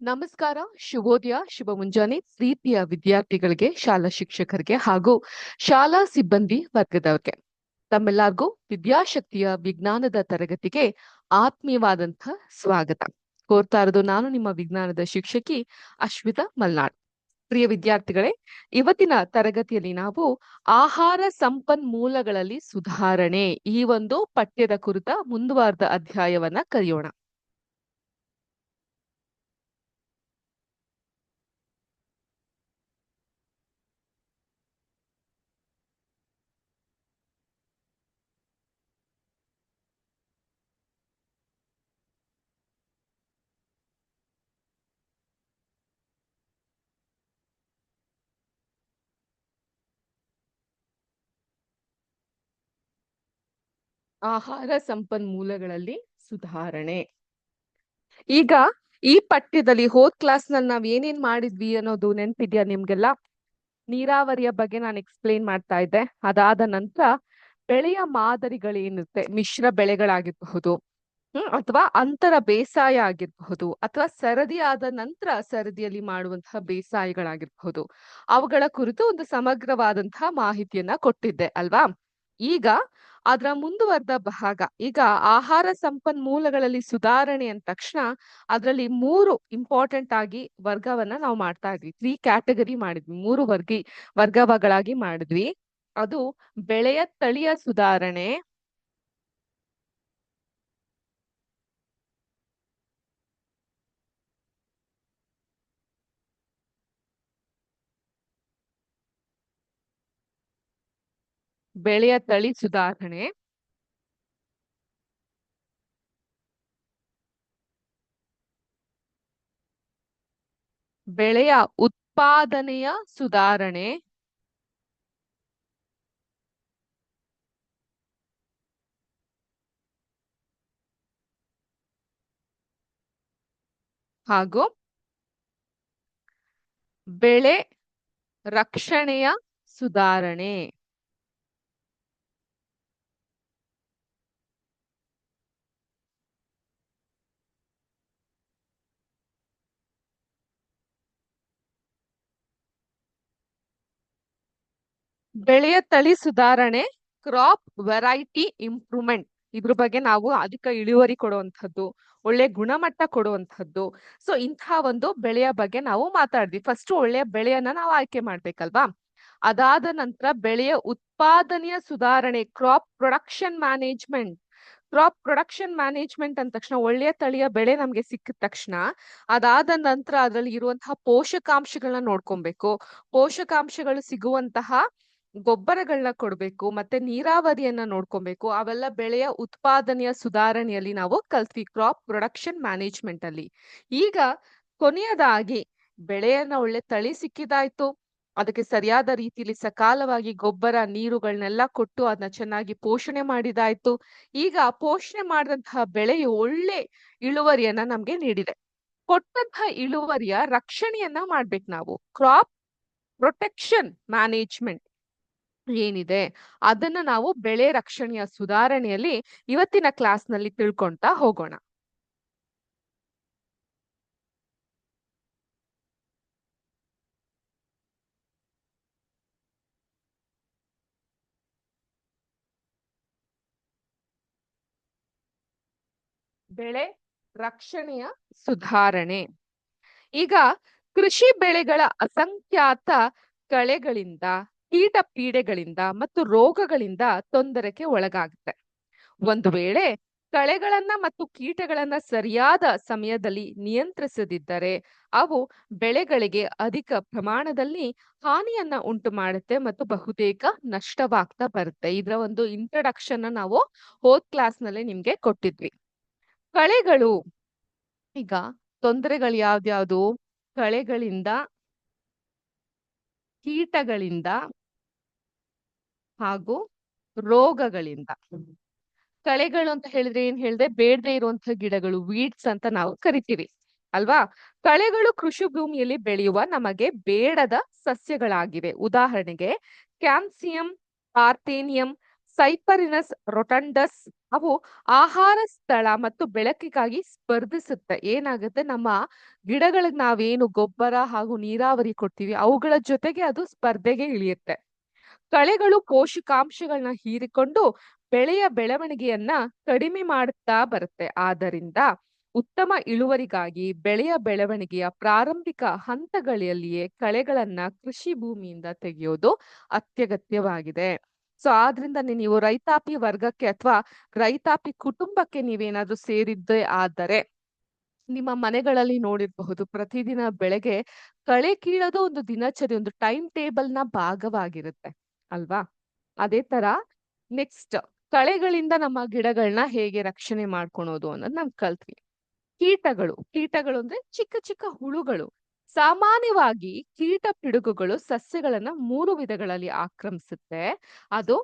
ನಮಸ್ಕಾರ, ಶುಭೋದಯ, ಶುಭ ಮುಂಜಾನೆ ಪ್ರೀತಿಯ ವಿದ್ಯಾರ್ಥಿಗಳಿಗೆ, ಶಾಲಾ ಶಿಕ್ಷಕರಿಗೆ ಹಾಗೂ ಶಾಲಾ ಸಿಬ್ಬಂದಿ ವರ್ಗದವರಿಗೆ. ತಮ್ಮೆಲ್ಲರಿಗೂ ವಿದ್ಯಾಶಕ್ತಿಯ ವಿಜ್ಞಾನದ ತರಗತಿಗೆ ಆತ್ಮೀಯವಾದಂತಹ ಸ್ವಾಗತ. ಕೋರ್ತಾ ಇರೋದು ನಾನು, ನಿಮ್ಮ ವಿಜ್ಞಾನದ ಶಿಕ್ಷಕಿ ಅಶ್ವಿತಾ ಮಲ್ನಾಡ್. ಪ್ರಿಯ ವಿದ್ಯಾರ್ಥಿಗಳೇ, ಇವತ್ತಿನ ತರಗತಿಯಲ್ಲಿ ನಾವು ಆಹಾರ ಸಂಪನ್ಮೂಲಗಳಲ್ಲಿ ಸುಧಾರಣೆ ಈ ಒಂದು ಪಠ್ಯದ ಕುರಿತ ಮುಂದುವರೆದ ಅಧ್ಯಾಯವನ್ನ ಕಲಿಯೋಣ. ಆಹಾರ ಸಂಪನ್ಮೂಲಗಳಲ್ಲಿ ಸುಧಾರಣೆ. ಈಗ ಈ ಪಠ್ಯದಲ್ಲಿ ಹೋದ್ ಕ್ಲಾಸ್ನಲ್ಲಿ ನಾವ್ ಏನೇನ್ ಮಾಡಿದ್ವಿ ಅನ್ನೋದು ನೆನ್ಪಿದ್ಯಾ ನಿಮ್ಗೆಲ್ಲ? ನೀರಾವರಿಯ ಬಗ್ಗೆ ನಾನು ಎಕ್ಸ್ಪ್ಲೇನ್ ಮಾಡ್ತಾ ಇದ್ದೆ. ಅದಾದ ನಂತರ ಬೆಳೆಯ ಮಾದರಿಗಳೇನಿರುತ್ತೆ? ಮಿಶ್ರ ಬೆಳೆಗಳಾಗಿರಬಹುದು, ಹ್ಮ್, ಅಥವಾ ಅಂತರ ಬೇಸಾಯ ಆಗಿರಬಹುದು, ಅಥವಾ ಸರದಿ ಆದ ನಂತರ ಸರದಿಯಲ್ಲಿ ಮಾಡುವಂತಹ ಬೇಸಾಯಗಳಾಗಿರಬಹುದು. ಅವುಗಳ ಕುರಿತು ಒಂದು ಸಮಗ್ರವಾದಂತಹ ಮಾಹಿತಿಯನ್ನ ಕೊಟ್ಟಿದ್ದೆ, ಅಲ್ವಾ? ಈಗ ಅದರ ಮುಂದುವರೆದ ಭಾಗ ಈಗ ಆಹಾರ ಸಂಪನ್ಮೂಲಗಳಲ್ಲಿ ಸುಧಾರಣೆ ಅಂದ ತಕ್ಷಣ ಅದರಲ್ಲಿ ಮೂರು ಇಂಪಾರ್ಟೆಂಟ್ ಆಗಿ ವರ್ಗವನ್ನ ನಾವು ಮಾಡ್ತಾ ಇದ್ವಿ. ತ್ರೀ ಕ್ಯಾಟಗರಿ ಮಾಡಿದ್ವಿ. ಮೂರು ವರ್ಗಿ, ವರ್ಗಗಳಾಗಿ ಮಾಡಿದ್ವಿ. ಅದು ಬೆಳೆಯ ತಳಿಯ ಸುಧಾರಣೆ ಬೆಳೆಯ ತಳಿ ಸುಧಾರಣೆ. ಬೆಳೆಯ ಉತ್ಪಾದನೆಯ ಸುಧಾರಣೆ. ಹಾಗೂ ಬೆಳೆ ರಕ್ಷಣೆಯ ಸುಧಾರಣೆ. ಬೆಳೆಯ ತಳಿ ಸುಧಾರಣೆ ಕ್ರಾಪ್ ವೆರೈಟಿ ಇಂಪ್ರೂವ್ಮೆಂಟ್ ಇದ್ರ ಬಗ್ಗೆ ನಾವು ಅಧಿಕ ಇಳುವರಿ ಕೊಡುವಂಥದ್ದು, ಒಳ್ಳೆ ಗುಣಮಟ್ಟ ಕೊಡುವಂಥದ್ದು. ಸೊ ಇಂತಹ ಒಂದು ಬೆಳೆಯ ಬಗ್ಗೆ ನಾವು ಮಾತಾಡಿದ್ವಿ. ಫಸ್ಟ್ ಒಳ್ಳೆಯ ಬೆಳೆಯನ್ನ ನಾವು ಆಯ್ಕೆ ಮಾಡ್ಬೇಕಲ್ವಾ? ಅದಾದ ನಂತರ ಬೆಳೆಯ ಉತ್ಪಾದನೆಯ ಸುಧಾರಣೆ crop production management crop production management ಅಂದ ತಕ್ಷಣ ಒಳ್ಳೆಯ ತಳಿಯ ಬೆಳೆ ನಮ್ಗೆ ಸಿಕ್ಕಿದ ತಕ್ಷಣ ಅದಾದ ನಂತರ ಅದರಲ್ಲಿ ಇರುವಂತಹ ಪೋಷಕಾಂಶಗಳನ್ನ ನೋಡ್ಕೊಬೇಕು. ಪೋಷಕಾಂಶಗಳು ಸಿಗುವಂತಹ ಗೊಬ್ಬರಗಳನ್ನ ಕೊಡ್ಬೇಕು, ಮತ್ತೆ ನೀರಾವರಿಯನ್ನ ನೋಡ್ಕೊಬೇಕು, ಅವೆಲ್ಲ ಬೆಳೆಯ ಉತ್ಪಾದನೆಯ ಸುಧಾರಣೆಯಲ್ಲಿ ನಾವು ಕಲ್ತ್ವಿ ಕ್ರಾಪ್ ಪ್ರೊಡಕ್ಷನ್ ಮ್ಯಾನೇಜ್ಮೆಂಟ್ ಅಲ್ಲಿ ಈಗ ಕೊನೆಯದಾಗಿ ಬೆಳೆಯನ್ನ ಒಳ್ಳೆ ತಳಿ ಸಿಕ್ಕಿದಾಯ್ತು. ಅದಕ್ಕೆ ಸರಿಯಾದ ರೀತಿಯಲ್ಲಿ ಸಕಾಲವಾಗಿ ಗೊಬ್ಬರ ನೀರುಗಳನ್ನೆಲ್ಲ ಕೊಟ್ಟು ಅದನ್ನ ಚೆನ್ನಾಗಿ ಪೋಷಣೆ ಮಾಡಿದಾಯ್ತು. ಈಗ ಪೋಷಣೆ ಮಾಡಿದಂತಹ ಬೆಳೆಯು ಒಳ್ಳೆ ಇಳುವರಿಯನ್ನ ನಮ್ಗೆ ನೀಡಿದೆ. ಕೊಟ್ಟಂತಹ ಇಳುವರಿಯ ರಕ್ಷಣೆಯನ್ನ ಮಾಡ್ಬೇಕು ನಾವು. Crop protection management. ಏನಿದೆ? ಅದನ್ನ ನಾವು ಬೆಳೆ ರಕ್ಷಣೆಯ ಸುಧಾರಣೆಯಲ್ಲಿ ಇವತ್ತಿನ ಕ್ಲಾಸ್ನಲ್ಲಿ ತಿಳ್ಕೊಂತಾ ಹೋಗೋಣ. ಬೆಳೆ ರಕ್ಷಣೆಯ ಸುಧಾರಣೆ. ಈಗ ಕೃಷಿ ಬೆಳೆಗಳ ಅಸಂಖ್ಯಾತ ಕಳೆಗಳಿಂದ ಕೀಟ ಪೀಡೆಗಳಿಂದ ಮತ್ತು ರೋಗಗಳಿಂದ ತೊಂದರೆಗೆ ಒಳಗಾಗುತ್ತೆ. ಒಂದು ವೇಳೆ ಕಳೆಗಳನ್ನ ಮತ್ತು ಕೀಟಗಳನ್ನ ಸರಿಯಾದ ಸಮಯದಲ್ಲಿ ನಿಯಂತ್ರಿಸದಿದ್ದರೆ ಅವು ಬೆಳೆಗಳಿಗೆ ಅಧಿಕ ಪ್ರಮಾಣದಲ್ಲಿ ಹಾನಿಯನ್ನ ಉಂಟು ಮಾಡುತ್ತೆ ಮತ್ತು ಬಹುತೇಕ ನಷ್ಟವಾಗ್ತಾ ಬರುತ್ತೆ. ಇದರ ಒಂದು ಇಂಟ್ರಡಕ್ಷನ್ ನಾವು ಹೋದ್ ಕ್ಲಾಸ್ನಲ್ಲಿ ನಿಮ್ಗೆ ಕೊಟ್ಟಿದ್ವಿ. ಕಳೆಗಳು, ಈಗ ತೊಂದರೆಗಳು ಯಾವ್ದ್ಯಾವ್ದು? ಕಳೆಗಳಿಂದ, ಕೀಟಗಳಿಂದ ಹಾಗೂ ರೋಗಗಳಿಂದ. ಕಳೆಗಳು ಅಂತ ಹೇಳಿದ್ರೆ ಏನ್ ಹೇಳ್ದೆ, ಬೇಡದೆ ಇರುವಂತಹ ಗಿಡಗಳು ವೀಡ್ಸ್ ಅಂತ ನಾವು ಕರಿತೀವಿ, ಅಲ್ವಾ? ಕಳೆಗಳು ಕೃಷಿ ಭೂಮಿಯಲ್ಲಿ ಬೆಳೆಯುವ ನಮಗೆ ಬೇಡದ ಸಸ್ಯಗಳಾಗಿವೆ. ಉದಾಹರಣೆಗೆ ಕ್ಯಾನ್ಸಿಯಂ ಪಾರ್ಥೇನಿಯಂ ಸೈಪರಿನಸ್, ರೊಟಂಡಸ್, ಅವು ಆಹಾರ ಸ್ಥಳ ಮತ್ತು ಬೆಳಕಿಗಾಗಿ ಸ್ಪರ್ಧಿಸುತ್ತೆ. ಏನಾಗುತ್ತೆ? ನಮ್ಮ ಗಿಡಗಳಿಗೆ ನಾವೇನು ಗೊಬ್ಬರ ಹಾಗೂ ನೀರಾವರಿ ಕೊಡ್ತೀವಿ, ಅವುಗಳ ಜೊತೆಗೆ ಅದು ಸ್ಪರ್ಧೆಗೆ ಇಳಿಯುತ್ತೆ. ಕಳೆಗಳು ಪೋಷಕಾಂಶಗಳನ್ನ ಹೀರಿಕೊಂಡು ಬೆಳೆಯ ಬೆಳವಣಿಗೆಯನ್ನ ಕಡಿಮೆ ಮಾಡುತ್ತಾ ಬರುತ್ತೆ. ಆದ್ದರಿಂದ ಉತ್ತಮ ಇಳುವರಿಗಾಗಿ ಬೆಳೆಯ ಬೆಳವಣಿಗೆಯ ಪ್ರಾರಂಭಿಕ ಹಂತಗಳಲ್ಲಿಯೇ ಕಳೆಗಳನ್ನ ಕೃಷಿ ಭೂಮಿಯಿಂದ ತೆಗೆಯೋದು ಅತ್ಯಗತ್ಯವಾಗಿದೆ. ಸೊ, ಆದ್ರಿಂದ ನೀವು ರೈತಾಪಿ ವರ್ಗಕ್ಕೆ ಅಥವಾ ರೈತಾಪಿ ಕುಟುಂಬಕ್ಕೆ ನೀವೇನಾದ್ರೂ ಸೇರಿದ್ದೇ ಆದರೆ ನಿಮ್ಮ ಮನೆಗಳಲ್ಲಿ ನೋಡಿರಬಹುದು ಪ್ರತಿದಿನ ಬೆಳಗ್ಗೆ ಕಳೆ ಕೀಳೋದು ಒಂದು ದಿನಚರಿ, ಒಂದು ಟೈಮ್ ಟೇಬಲ್ನ ಭಾಗವಾಗಿರುತ್ತೆ. ಅಲ್ವಾ? ಅದೇ ತರ ನೆಕ್ಸ್ಟ್ ಕಳೆಗಳಿಂದ ನಮ್ಮ ಗಿಡಗಳನ್ನ ಹೇಗೆ ರಕ್ಷಣೆ ಮಾಡ್ಕೊಳೋದು ಅನ್ನೋದು ನಾವ್ ಕಲ್ತ್ವಿ. ಕೀಟಗಳು ಕೀಟಗಳು ಅಂದ್ರೆ ಚಿಕ್ಕ ಚಿಕ್ಕ ಹುಳುಗಳು. ಸಾಮಾನ್ಯವಾಗಿ ಕೀಟ ಪಿಡುಗುಗಳು ಸಸ್ಯಗಳನ್ನ ಮೂರು ವಿಧಗಳಲ್ಲಿ ಆಕ್ರಮಿಸುತ್ತೆ. ಅದು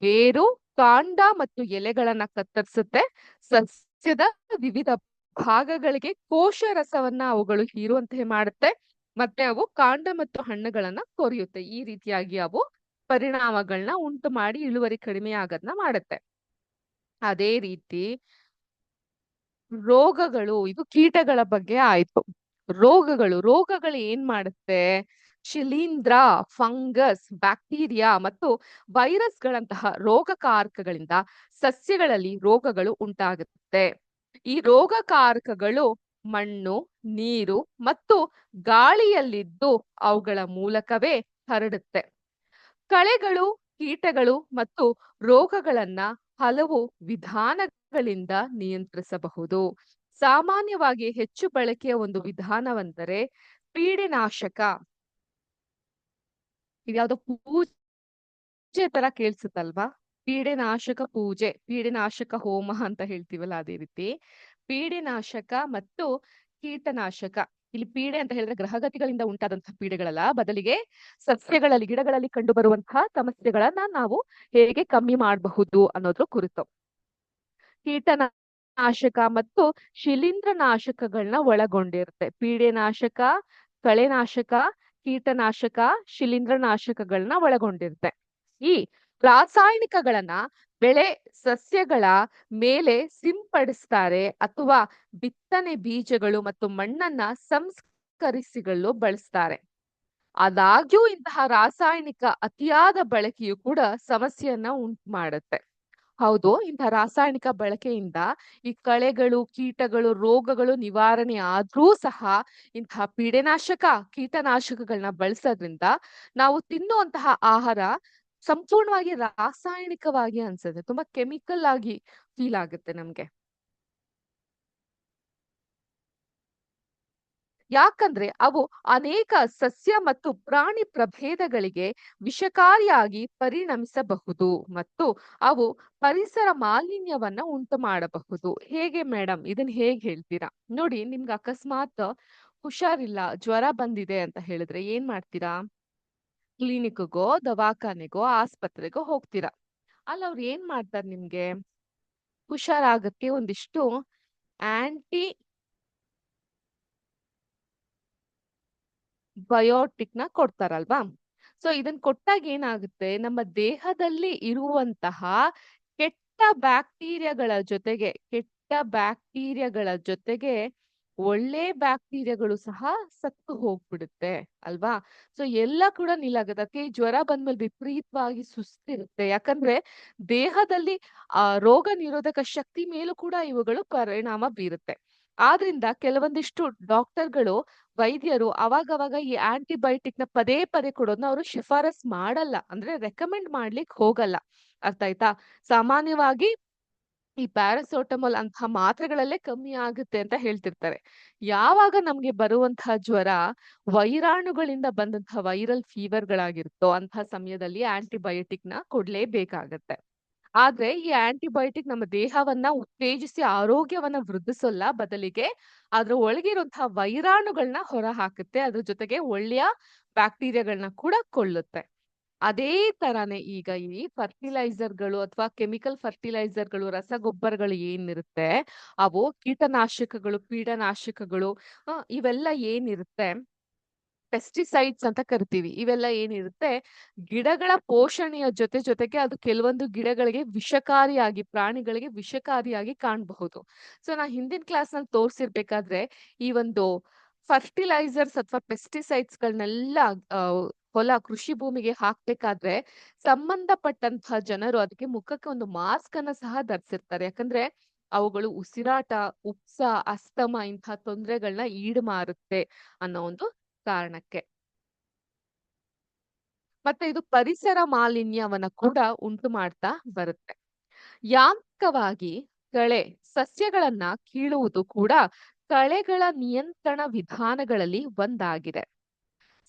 ಬೇರು, ಕಾಂಡ ಮತ್ತು ಎಲೆಗಳನ್ನ ಕತ್ತರಿಸುತ್ತೆ. ಸಸ್ಯದ ವಿವಿಧ ಭಾಗಗಳಿಗೆ ಕೋಶ ರಸವನ್ನ ಅವುಗಳು ಹೀರುವಂತೆ ಮಾಡುತ್ತೆ. ಮತ್ತೆ ಅವು ಕಾಂಡ ಮತ್ತು ಹಣ್ಣುಗಳನ್ನ ಕೊರಿಯುತ್ತೆ. ಈ ರೀತಿಯಾಗಿ ಅವು ಪರಿಣಾಮಗಳನ್ನ ಉಂಟು ಮಾಡಿ ಇಳುವರಿ ಕಡಿಮೆ ಆಗೋದನ್ನ ಮಾಡುತ್ತೆ. ಅದೇ ರೀತಿ ರೋಗಗಳು, ಇದು ಕೀಟಗಳ ಬಗ್ಗೆ ಆಯ್ತು. ರೋಗಗಳು ರೋಗಗಳು ಏನ್ ಮಾಡುತ್ತೆ? ಶಿಲೀಂಧ್ರ, ಫಂಗಸ್, ಬ್ಯಾಕ್ಟೀರಿಯಾ ಮತ್ತು ವೈರಸ್ಗಳಂತಹ ರೋಗಕಾರಕಗಳಿಂದ ಸಸ್ಯಗಳಲ್ಲಿ ರೋಗಗಳು ಉಂಟಾಗುತ್ತೆ. ಈ ರೋಗಕಾರಕಗಳು ಮಣ್ಣು, ನೀರು ಮತ್ತು ಗಾಳಿಯಲ್ಲಿದ್ದು ಅವುಗಳ ಮೂಲಕವೇ ಹರಡುತ್ತೆ. ಕಳೆಗಳು, ಕೀಟಗಳು ಮತ್ತು ರೋಗಗಳನ್ನ ಹಲವು ವಿಧಾನಗಳಿಂದ ನಿಯಂತ್ರಿಸಬಹುದು. ಸಾಮಾನ್ಯವಾಗಿ ಹೆಚ್ಚು ಬಳಕೆಯ ಒಂದು ವಿಧಾನವೆಂದರೆ ಪೀಡೆನಾಶಕ. ಇದ್ಯಾವುದೋ ಪೂಜೆ ತರ ಕೇಳಿಸುತ್ತಲ್ವಾ? ಪೀಡೆನಾಶಕ ಪೂಜೆ, ಪೀಡೆನಾಶಕ ಹೋಮ ಅಂತ ಹೇಳ್ತೀವಲ್ಲ ಅದೇ ರೀತಿ. ಪೀಡೆನಾಶಕ ಮತ್ತು ಕೀಟನಾಶಕ. ಇಲ್ಲಿ ಪೀಡೆ ಅಂತ ಹೇಳಿದ್ರೆ ಗ್ರಹಗತಿಗಳಿಂದ ಉಂಟಾದಂತಹ ಪೀಡೆಗಳಲ್ಲ. ಬದಲಿಗೆ ಸಸ್ಯಗಳಲ್ಲಿ, ಗಿಡಗಳಲ್ಲಿ ಕಂಡು ಬರುವಂತಹ ಸಮಸ್ಯೆಗಳನ್ನ ನಾವು ಹೇಗೆ ಕಮ್ಮಿ ಮಾಡಬಹುದು ಅನ್ನೋದ್ರ ಕುರಿತು. ಕೀಟನಾಶಕ ಮತ್ತು ಶಿಲೀಂಧ್ರನಾಶಕಗಳನ್ನ ಒಳಗೊಂಡಿರುತ್ತೆ. ಪೀಡೆನಾಶಕ ಕಳೆನಾಶಕ ಕೀಟನಾಶಕ ಶಿಲೀಂಧ್ರನಾಶಕಗಳನ್ನ ಒಳಗೊಂಡಿರುತ್ತೆ. ಈ ರಾಸಾಯನಿಕಗಳನ್ನ ಬೆಳೆ ಸಸ್ಯಗಳ ಮೇಲೆ ಸಿಂಪಡಿಸ್ತಾರೆ ಅಥವಾ ಬಿತ್ತನೆ ಬೀಜಗಳು ಮತ್ತು ಮಣ್ಣನ್ನ ಸಂಸ್ಕರಿಸಿಗಳು ಬಳಸ್ತಾರೆ. ಆದಾಗ್ಯೂ ಇಂತಹ ರಾಸಾಯನಿಕ ಅತಿಯಾದ ಬಳಕೆಯು ಕೂಡ ಸಮಸ್ಯೆಯನ್ನ ಉಂಟು ಮಾಡುತ್ತೆ ಹೌದು ಇಂತಹ ರಾಸಾಯನಿಕ ಬಳಕೆಯಿಂದ ಈ ಕಳೆಗಳು, ಕೀಟಗಳು, ರೋಗಗಳು ನಿವಾರಣೆ ಆದ್ರೂ ಸಹ ಇಂತಹ ಪೀಡೆನಾಶಕ ಕೀಟನಾಶಕಗಳನ್ನ ಬಳಸೋದ್ರಿಂದ ನಾವು ತಿನ್ನುವಂತಹ ಆಹಾರ ಸಂಪೂರ್ಣವಾಗಿ ರಾಸಾಯನಿಕವಾಗಿ ಅನ್ಸುತ್ತೆ. ತುಂಬಾ ಕೆಮಿಕಲ್ ಆಗಿ ಫೀಲ್ ಆಗುತ್ತೆ ನಮ್ಗೆ. ಯಾಕಂದ್ರೆ ಅವು ಅನೇಕ ಸಸ್ಯ ಮತ್ತು ಪ್ರಾಣಿ ಪ್ರಭೇದಗಳಿಗೆ ವಿಷಕಾರಿಯಾಗಿ ಪರಿಣಮಿಸಬಹುದು ಮತ್ತು ಅವು ಪರಿಸರ ಮಾಲಿನ್ಯವನ್ನ ಉಂಟು ಮಾಡಬಹುದು. ಹೇಗೆ ಮೇಡಮ್ ಇದನ್ನ ಹೇಗೆ ಹೇಳ್ತೀರಾ? ನೋಡಿ, ನಿಮ್ಗೆ ಅಕಸ್ಮಾತ್ ಹುಷಾರಿಲ್ಲ, ಜ್ವರ ಬಂದಿದೆ ಅಂತ ಹೇಳಿದ್ರೆ ಏನ್ ಮಾಡ್ತೀರಾ? ಕ್ಲಿನಿಕ್ಗೋ, ದವಾಖಾನೆಗೋ, ಆಸ್ಪತ್ರೆಗೋ ಹೋಗ್ತೀರಾ? ಅಲ್ಲಿ, ಅವ್ರು ಏನ್ ಮಾಡ್ತಾರೆ ನಿಮ್ಗೆ? ಹುಷಾರಾಗಕ್ಕೆ ಒಂದಿಷ್ಟು ಆಂಟಿ ಬಯೋಟಿಕ್ನ ಕೊಡ್ತಾರಲ್ವಾ? ಸೊ, ಇದನ್ ಕೊಟ್ಟಾಗ ಏನಾಗುತ್ತೆ? ನಮ್ಮ ದೇಹದಲ್ಲಿ ಇರುವಂತಹ ಕೆಟ್ಟ ಬ್ಯಾಕ್ಟೀರಿಯಾಗಳ ಜೊತೆಗೆ, ಕೆಟ್ಟ ಬ್ಯಾಕ್ಟೀರಿಯಾಗಳ ಜೊತೆಗೆ ಒಳ್ಳೆ ಬ್ಯಾಕ್ಟೀರಿಯಾಗಳು ಸಹ ಸತ್ತು ಹೋಗ್ಬಿಡುತ್ತೆ, ಅಲ್ವಾ? ಸೊ ಎಲ್ಲ ಕೂಡ ನಿಲಾಗದಕ್ಕೆ ಜ್ವರ ಬಂದ್ಮೇಲೆ ವಿಪರೀತವಾಗಿ ಸುಸ್ತಿರುತ್ತೆ. ಯಾಕಂದ್ರೆ ದೇಹದಲ್ಲಿ, ಆ, ರೋಗ ನಿರೋಧಕ ಶಕ್ತಿ ಮೇಲೂ ಕೂಡ ಇವುಗಳು ಪರಿಣಾಮ ಬೀರುತ್ತೆ. ಆದ್ರಿಂದ ಕೆಲವೊಂದಿಷ್ಟು ಡಾಕ್ಟರ್ಗಳು, ವೈದ್ಯರು ಅವಾಗವಾಗ ಈ ಆಂಟಿಬಯೋಟಿಕ್ನ ಪದೇ ಪದೇ ಕೊಡೋದನ್ನ ಅವರು ಶಿಫಾರಸ್ ಮಾಡಲ್ಲ. ಅಂದ್ರೆ ರೆಕಮೆಂಡ್ ಮಾಡ್ಲಿಕ್ಕೆ ಹೋಗಲ್ಲ. ಅರ್ಥ ಆಯ್ತಾ? ಸಾಮಾನ್ಯವಾಗಿ ಈ ಪ್ಯಾರಾಸೋಟಮಲ್ ಅಂತಹ ಮಾತ್ರೆಗಳಲ್ಲೇ ಕಮ್ಮಿ ಆಗುತ್ತೆ ಅಂತ ಹೇಳ್ತಿರ್ತಾರೆ. ಯಾವಾಗ ನಮ್ಗೆ ಬರುವಂತಹ ಜ್ವರ ವೈರಾಣುಗಳಿಂದ ಬಂದಂತಹ ವೈರಲ್ ಫೀವರ್ ಗಳಾಗಿರುತ್ತೋ ಅಂತಹ ಸಮಯದಲ್ಲಿ ಆಂಟಿಬಯೋಟಿಕ್ನ ಕೊಡ್ಲೇಬೇಕಾಗತ್ತೆ. ಆದ್ರೆ ಈ ಆಂಟಿಬಯೋಟಿಕ್ ನಮ್ಮ ದೇಹವನ್ನ ಉತ್ತೇಜಿಸಿ ಆರೋಗ್ಯವನ್ನ ವೃದ್ಧಿಸಲ್ಲ ಬದಲಿಗೆ ಅದ್ರ ಒಳಗಿರುವಂತಹ ವೈರಾಣುಗಳನ್ನ ಹೊರ ಹಾಕುತ್ತೆ ಅದ್ರ ಜೊತೆಗೆ ಒಳ್ಳೆಯ ಬ್ಯಾಕ್ಟೀರಿಯಾಗಳನ್ನ ಕೂಡ ಕೊಳ್ಳುತ್ತೆ ಅದೇ ತರಾನೇ ಈಗ ಈ ಫರ್ಟಿಲೈಸರ್ಗಳು ಅಥವಾ ಕೆಮಿಕಲ್ ಫರ್ಟಿಲೈಸರ್ಗಳು ರಸಗೊಬ್ಬರಗಳು ಏನಿರುತ್ತೆ, ಅವು ಕೀಟನಾಶಕಗಳು ಪೀಡನಾಶಕಗಳು ಇವೆಲ್ಲ ಏನಿರುತ್ತೆ? ಪೆಸ್ಟಿಸೈಡ್ಸ್ ಅಂತ ಕರಿತೀವಿ. ಇವೆಲ್ಲ ಏನಿರುತ್ತೆ? ಗಿಡಗಳ ಪೋಷಣೆಯ ಜೊತೆ ಜೊತೆಗೆ ಅದು ಕೆಲವೊಂದು ಗಿಡಗಳಿಗೆ ವಿಷಕಾರಿಯಾಗಿ, ಪ್ರಾಣಿಗಳಿಗೆ ವಿಷಕಾರಿಯಾಗಿ ಕಾಣಬಹುದು. ಸೊ, ನಾ ಹಿಂದಿನ ಕ್ಲಾಸ್ನಲ್ಲಿ ತೋರಿಸಿರ್ಬೇಕಾದ್ರೆ ಈ ಒಂದು ಫರ್ಟಿಲೈಸರ್ಸ್ ಅಥವಾ ಪೆಸ್ಟಿಸೈಡ್ಸ್ ಗಳನ್ನೆಲ್ಲ ಹೊಲ ಕೃಷಿ ಭೂಮಿಗೆ ಹಾಕ್ಬೇಕಾದ್ರೆ ಸಂಬಂಧಪಟ್ಟಂತಹ ಜನರು ಅದಕ್ಕೆ ಮುಖಕ್ಕೆ ಒಂದು ಮಾಸ್ಕ್ ಅನ್ನ ಸಹ ಧರಿಸಿರ್ತಾರೆ. ಯಾಕಂದ್ರೆ ಅವುಗಳು ಉಸಿರಾಟ, ಉಪ್ಸ, ಅಸ್ತಮ ಇಂತಹ ತೊಂದರೆಗಳನ್ನ ಈಡು ಮಾರುತ್ತೆ ಅನ್ನೋ ಒಂದು ಕಾರಣಕ್ಕೆ. ಮತ್ತೆ ಇದು ಪರಿಸರ ಮಾಲಿನ್ಯವನ್ನ ಕೂಡ ಉಂಟು ಮಾಡ್ತಾ ಬರುತ್ತೆ. ಯಾಂತ್ರಿಕವಾಗಿ ಕಳೆ, ಸಸ್ಯಗಳನ್ನ ಕೀಳುವುದು ಕೂಡ ಕಳೆಗಳ ನಿಯಂತ್ರಣ ವಿಧಾನಗಳಲ್ಲಿ ಒಂದಾಗಿದೆ.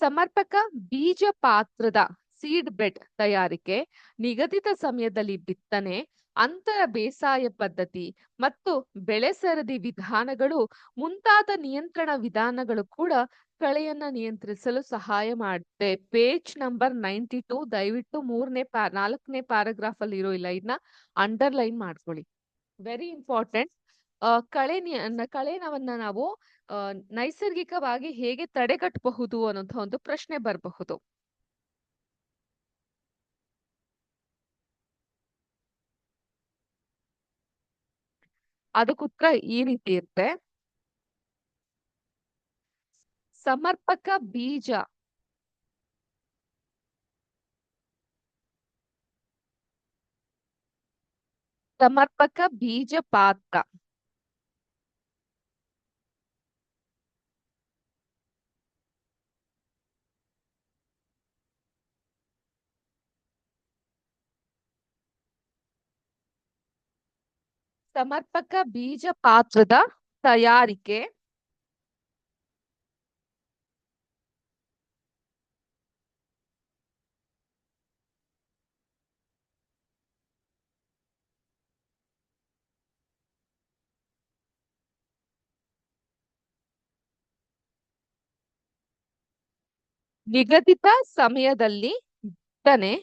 ಸಮರ್ಪಕ ಬೀಜ ಪಾತ್ರದ ಸೀಡ್ ಬೆಡ್ ತಯಾರಿಕೆ, ನಿಗದಿತ ಸಮಯದಲ್ಲಿ ಬಿತ್ತನೆ, ಅಂತರ ಬೇಸಾಯ ಪದ್ಧತಿ ಮತ್ತು ಬೆಳೆ ಸರದಿ ವಿಧಾನಗಳು, ಮುಂತಾದ ನಿಯಂತ್ರಣ ವಿಧಾನಗಳು ಕೂಡ ಕಳೆಯನ್ನ ನಿಯಂತ್ರಿಸಲು ಸಹಾಯ ಮಾಡುತ್ತೆ. ಪೇಜ್ ನಂಬರ್ ನೈಂಟಿ ಟು, ದಯವಿಟ್ಟು ಮೂರನೇ ಪ್ಯಾ ನಾಲ್ಕನೇ ಪ್ಯಾರಾಗ್ರಾಫ್ ಅಲ್ಲಿ ಇರೋ ಇದನ್ನ ಅಂಡರ್ಲೈನ್ ಮಾಡ್ಕೊಳ್ಳಿ. ವೆರಿ ಇಂಪಾರ್ಟೆಂಟ್ ಕಳೆ ಕಳೆನವನ್ನ ನಾವು ನೈಸರ್ಗಿಕವಾಗಿ ಹೇಗೆ ತಡೆಗಟ್ಟಬಹುದು ಅನ್ನೋಂಥ ಒಂದು ಪ್ರಶ್ನೆ ಬರಬಹುದು. ಅದಕ್ಕೆ ಉತ್ತರ ಈ ರೀತಿ ಇರುತ್ತೆ. ಸಮರ್ಪಕ ಬೀಜ. ಸಮರ್ಪಕ ಬೀಜ ಪಾತ್ರ. ಸಮರ್ಪಕ ಬೀಜ ಪಾತ್ರದ ತಯಾರಿಕೆ. ನಿಗದಿತ ಸಮಯದಲ್ಲಿ ಬಿತ್ತನೆ.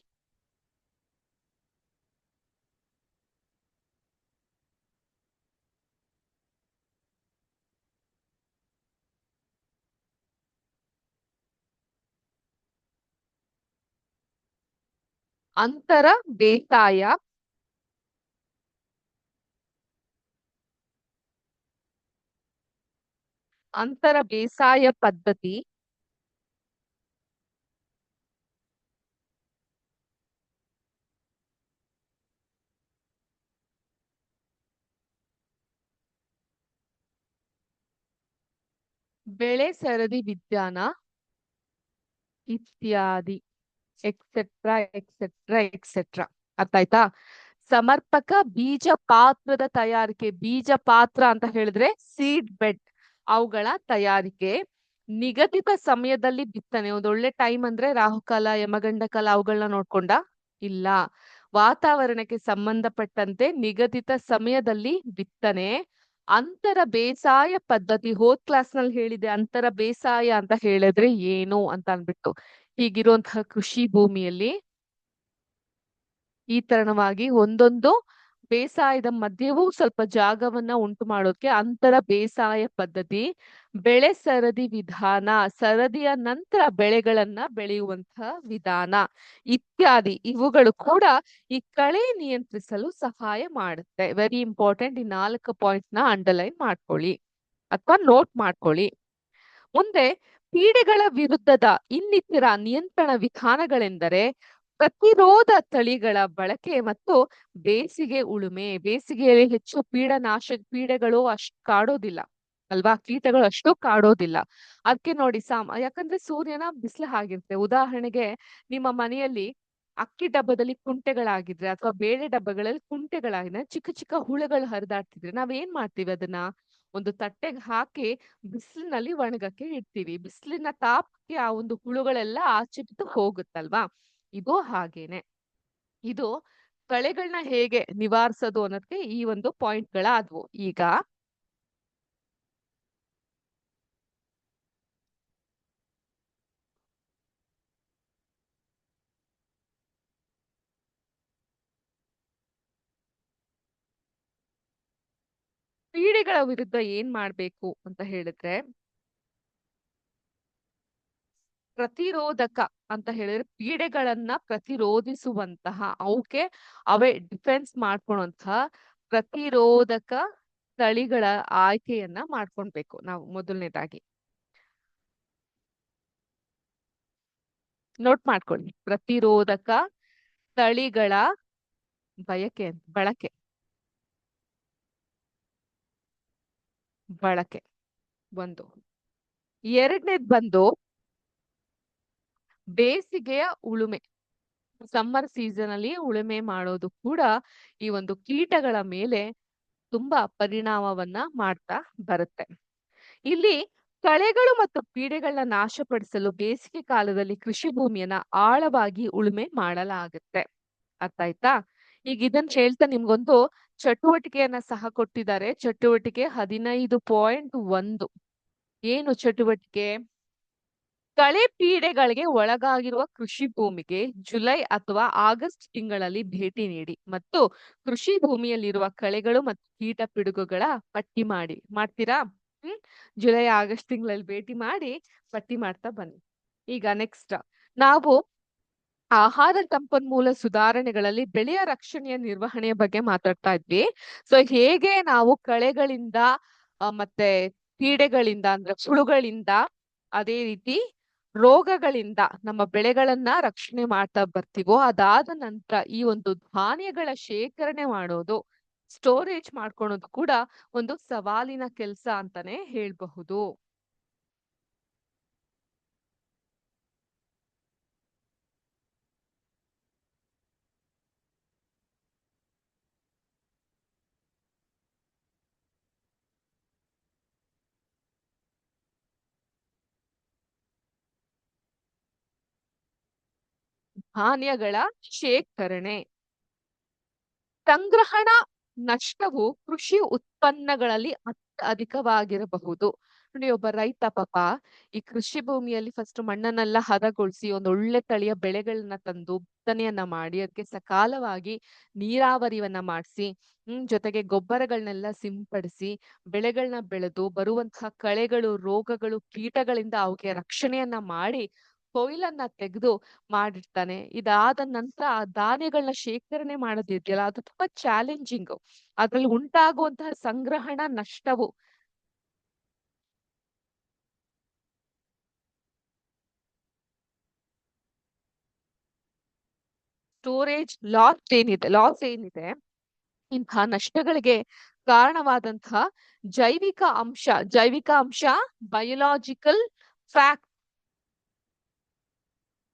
ಅಂತರ ಬೇಸಾಯ. ಅಂತರ ಬೇಸಾಯ ಪದ್ಧತಿ. ಬೆಳೆ ಸರದಿ ವಿಜ್ಞಾನ ಇತ್ಯಾದಿ. ಎಕ್ಸೆಟ್ರಾ ಎಕ್ಸೆಟ್ರಾ ಎಕ್ಸೆಟ್ರಾ ಅರ್ಥ ಆಯ್ತಾ ಸಮರ್ಪಕ ಬೀಜ ಪಾತ್ರದ ತಯಾರಿಕೆ ಬೀಜ ಪಾತ್ರ ಅಂತ ಹೇಳಿದ್ರೆ ಸೀಡ್ ಬೆಡ್ ಅವುಗಳ ತಯಾರಿಕೆ. ನಿಗದಿತ ಸಮಯದಲ್ಲಿ ಬಿತ್ತನೆ, ಒಂದು ಒಳ್ಳೆ ಟೈಮ್ ಅಂದ್ರೆ ರಾಹುಕಾಲ, ಯಮಗಂಡ ಕಾಲ ಅವುಗಳನ್ನ ನೋಡ್ಕೊಂಡ? ಇಲ್ಲ. ವಾತಾವರಣಕ್ಕೆ ಸಂಬಂಧಪಟ್ಟಂತೆ ನಿಗದಿತ ಸಮಯದಲ್ಲಿ ಬಿತ್ತನೆ. ಅಂತರ ಬೇಸಾಯ ಪದ್ಧತಿ, ಹೋದ್ ಕ್ಲಾಸ್ನಲ್ಲಿ ಹೇಳಿದೆ ಅಂತರ ಬೇಸಾಯ ಅಂತ ಹೇಳಿದ್ರೆ ಏನು ಅಂತ ಅನ್ಬಿಟ್ಟು ಹೀಗಿರುವಂತಹ ಕೃಷಿ ಭೂಮಿಯಲ್ಲಿ ಈ ತರಣವಾಗಿ ಒಂದೊಂದು ಬೇಸಾಯದ ಮಧ್ಯವೂ ಸ್ವಲ್ಪ ಜಾಗವನ್ನ ಉಂಟು ಮಾಡೋಕೆ ಅಂತರ ಬೇಸಾಯ ಪದ್ಧತಿ, ಬೆಳೆ ಸರದಿ ವಿಧಾನ, ಸರದಿಯ ನಂತರ ಬೆಳೆಗಳನ್ನ ಬೆಳೆಯುವಂತಹ ವಿಧಾನ ಇತ್ಯಾದಿ ಇವುಗಳು ಕೂಡ ಈ ಕಳೆ ನಿಯಂತ್ರಿಸಲು ಸಹಾಯ ಮಾಡುತ್ತೆ. ವೆರಿ ಇಂಪಾರ್ಟೆಂಟ್ ಈ ನಾಲ್ಕು ಪಾಯಿಂಟ್ನ ಅಂಡರ್ಲೈನ್ ಮಾಡ್ಕೊಳ್ಳಿ. ಅಥವಾ ನೋಟ್ ಮಾಡ್ಕೊಳ್ಳಿ. ಮುಂದೆ ಪೀಡೆಗಳ ವಿರುದ್ಧದ ಇನ್ನಿತರ ನಿಯಂತ್ರಣ ವಿಧಾನಗಳೆಂದರೆ ಪ್ರತಿರೋಧ ತಳಿಗಳ ಬಳಕೆ ಮತ್ತು ಬೇಸಿಗೆ ಉಳುಮೆ. ಬೇಸಿಗೆಯಲ್ಲಿ ಹೆಚ್ಚು ಪೀಡನಾಶ, ಪೀಡೆಗಳು ಅಷ್ಟು ಕಾಡೋದಿಲ್ಲ ಅಲ್ವಾ? ಕೀಟಗಳು ಅಷ್ಟು ಕಾಡೋದಿಲ್ಲ. ಅದಕ್ಕೆ ನೋಡಿ ಸಾಮ, ಯಾಕಂದ್ರೆ ಸೂರ್ಯನ ಬಿಸಿಲು ಆಗಿರುತ್ತೆ ಉದಾಹರಣೆಗೆ ನಿಮ್ಮ ಮನೆಯಲ್ಲಿ ಅಕ್ಕಿ ಡಬ್ಬದಲ್ಲಿ ಕುಂಟೆಗಳಾಗಿದ್ರೆ ಅಥವಾ ಬೇಳೆ ಡಬ್ಬಗಳಲ್ಲಿ ಕುಂಟೆಗಳಾಗಿದ್ರೆ ಚಿಕ್ಕ ಚಿಕ್ಕ ಹುಳುಗಳು ಹರಿದಾಡ್ತಿದ್ರೆ ನಾವ್ ಏನ್ ಮಾಡ್ತೀವಿ ಅದನ್ನ? ಒಂದು ತಟ್ಟೆಗೆ ಹಾಕಿ ಬಿಸಿಲಿನಲ್ಲಿ ಒಣಗಕ್ಕೆ ಇಡ್ತೀವಿ. ಬಿಸಿಲಿನ ತಾಪಕ್ಕೆ ಆ ಒಂದು ಹುಳುಗಳೆಲ್ಲ ಆಚೆ ಬಿದ್ದು ಹೋಗುತ್ತಲ್ವಾ? ಇದು ಹಾಗೇನೆ. ಇದು ಕಳೆಗಳನ್ನ ಹೇಗೆ ನಿವಾರಿಸೋದು ಅನ್ನೋದಕ್ಕೆ ಈ ಒಂದು ಪಾಯಿಂಟ್ಗಳಾದ್ವು. ಈಗ ಪೀಡೆಗಳ ವಿರುದ್ಧ ಏನ್ ಮಾಡ್ಬೇಕು ಅಂತ ಹೇಳಿದ್ರೆ, ಪ್ರತಿರೋಧಕ ಅಂತ ಹೇಳಿದ್ರೆ ಪೀಡೆಗಳನ್ನ ಪ್ರತಿರೋಧಿಸುವಂತಹ ಅವಕ್ಕೆ ಅವೇ ಡಿಫೆನ್ಸ್ ಮಾಡ್ಕೊಳಂತಹ ಪ್ರತಿರೋಧಕ ತಳಿಗಳ ಆಯ್ಕೆಯನ್ನ ಮಾಡ್ಕೊಳ್ಬೇಕು ನಾವು ಮೊದಲನೇದಾಗಿ. ನೋಟ್ ಮಾಡ್ಕೊಳ್ಳಿ. ಪ್ರತಿರೋಧಕ ತಳಿಗಳ ಬಯಕೆ, ಬಳಕೆ. ಬಳಕೆ ಒಂದು. ಎರಡನೇದ್ ಬಂದು ಬೇಸಿಗೆಯ ಉಳುಮೆ. ಸಮ್ಮರ್ ಸೀಸನ್ ಅಲ್ಲಿ ಉಳುಮೆ ಮಾಡೋದು ಕೂಡ ಈ ಒಂದು ಕೀಟಗಳ ಮೇಲೆ ತುಂಬಾ ಪರಿಣಾಮವನ್ನ ಮಾಡ್ತಾ ಬರುತ್ತೆ. ಇಲ್ಲಿ ಕಳೆಗಳು ಮತ್ತು ಪೀಡೆಗಳನ್ನ ನಾಶಪಡಿಸಲು ಬೇಸಿಗೆ ಕಾಲದಲ್ಲಿ ಕೃಷಿ ಭೂಮಿಯನ್ನ ಆಳವಾಗಿ ಉಳುಮೆ ಮಾಡಲಾಗುತ್ತೆ. ಅರ್ಥ ಆಯ್ತಾ? ಈಗ ಇದನ್ನ ಹೇಳ್ತಾ ನಿಮ್ಗೊಂದು ಚಟುವಟಿಕೆಯನ್ನ ಸಹ ಕೊಟ್ಟಿದ್ದಾರೆ. ಚಟುವಟಿಕೆ ಹದಿನೈದು ಪಾಯಿಂಟ್ ಒಂದು. ಏನು ಚಟುವಟಿಕೆ? ಕಳೆ ಪೀಡೆಗಳಿಗೆ ಒಳಗಾಗಿರುವ ಕೃಷಿ ಭೂಮಿಗೆ ಜುಲೈ ಅಥವಾ ಆಗಸ್ಟ್ ತಿಂಗಳಲ್ಲಿ ಭೇಟಿ ನೀಡಿ ಮತ್ತು ಕೃಷಿ ಭೂಮಿಯಲ್ಲಿರುವ ಕಳೆಗಳು ಮತ್ತು ಕೀಟ ಪಿಡುಗುಗಳ ಪಟ್ಟಿ ಮಾಡಿ, ಮಾಡ್ತೀರಾ? ಹ್ಮ್, ಜುಲೈ ಆಗಸ್ಟ್ ತಿಂಗಳಲ್ಲಿ ಭೇಟಿ ಮಾಡಿ ಪಟ್ಟಿ ಮಾಡ್ತಾ ಬನ್ನಿ. ಈಗ ನೆಕ್ಸ್ಟ್ ನಾವು ಆಹಾರ ಸಂಪನ್ಮೂಲ ಸುಧಾರಣೆಗಳಲ್ಲಿ ಬೆಳೆಯ ರಕ್ಷಣೆಯ ನಿರ್ವಹಣೆಯ ಬಗ್ಗೆ ಮಾತಾಡ್ತಾ ಇದ್ವಿ. ಸೊ ಹೇಗೆ ನಾವು ಕಳೆಗಳಿಂದ ಮತ್ತೆ ಕೀಡೆಗಳಿಂದ ಅಂದ್ರೆ ಹುಳುಗಳಿಂದ, ಅದೇ ರೀತಿ ರೋಗಗಳಿಂದ ನಮ್ಮ ಬೆಳೆಗಳನ್ನ ರಕ್ಷಣೆ ಮಾಡ್ತಾ ಬರ್ತೀವೋ, ಅದಾದ ನಂತರ ಈ ಒಂದು ಧಾನ್ಯಗಳ ಶೇಖರಣೆ ಮಾಡೋದು ಸ್ಟೋರೇಜ್ ಮಾಡ್ಕೊಳೋದು ಕೂಡ ಒಂದು ಸವಾಲಿನ ಕೆಲಸ ಅಂತಾನೆ ಹೇಳ್ಬಹುದು. ಧಾನ್ಯಗಳ ಶೇಖರಣೆ. ಸಂಗ್ರಹಣಾ ನಷ್ಟವು ಕೃಷಿ ಉತ್ಪನ್ನಗಳಲ್ಲಿ ಅಧಿಕವಾಗಿರಬಹುದು. ನೋಡಿ, ಒಬ್ಬ ರೈತ ಪಾಪ ಈ ಕೃಷಿ ಭೂಮಿಯಲ್ಲಿ ಫಸ್ಟ್ ಮಣ್ಣನ್ನೆಲ್ಲ ಹದಗೊಳಿಸಿ ಒಂದು ಒಳ್ಳೆ ತಳಿಯ ಬೆಳೆಗಳನ್ನ ತಂದು ಬಿತ್ತನೆಯನ್ನ ಮಾಡಿ ಅದಕ್ಕೆ ಸಕಾಲವಾಗಿ ನೀರಾವರಿಯನ್ನ ಮಾಡಿಸಿ, ಹ್ಮ್, ಜೊತೆಗೆ ಗೊಬ್ಬರಗಳನ್ನೆಲ್ಲ ಸಿಂಪಡಿಸಿ ಬೆಳೆಗಳನ್ನ ಬೆಳೆದು ಬರುವಂತಹ ಕಳೆಗಳು, ರೋಗಗಳು, ಕೀಟಗಳಿಂದ ಅವಕ್ಕೆ ರಕ್ಷಣೆಯನ್ನ ಮಾಡಿ ಕೊಯ್ಲನ್ನ ತೆಗೆದು ಮಾಡಿರ್ತಾನೆ. ಇದಾದ ನಂತರ ಆ ಧಾನ್ಯಗಳನ್ನ ಶೇಖರಣೆ ಮಾಡೋದಿದೆಯಲ್ಲ, ಅದು ತುಂಬಾ ಚಾಲೆಂಜಿಂಗ್ ಅದ್ರಲ್ಲಿ ಉಂಟಾಗುವಂತಹ ಸಂಗ್ರಹಣ ನಷ್ಟವು. ಸ್ಟೋರೇಜ್ ಲಾಸ್ ಏನಿದೆ ಲಾಸ್ ಏನಿದೆ ಇಂತಹ ನಷ್ಟಗಳಿಗೆ ಕಾರಣವಾದಂತಹ ಜೈವಿಕ ಅಂಶ ಜೈವಿಕ ಅಂಶ ಬಯೋಲಾಜಿಕಲ್ ಫ್ಯಾಕ್ಟ್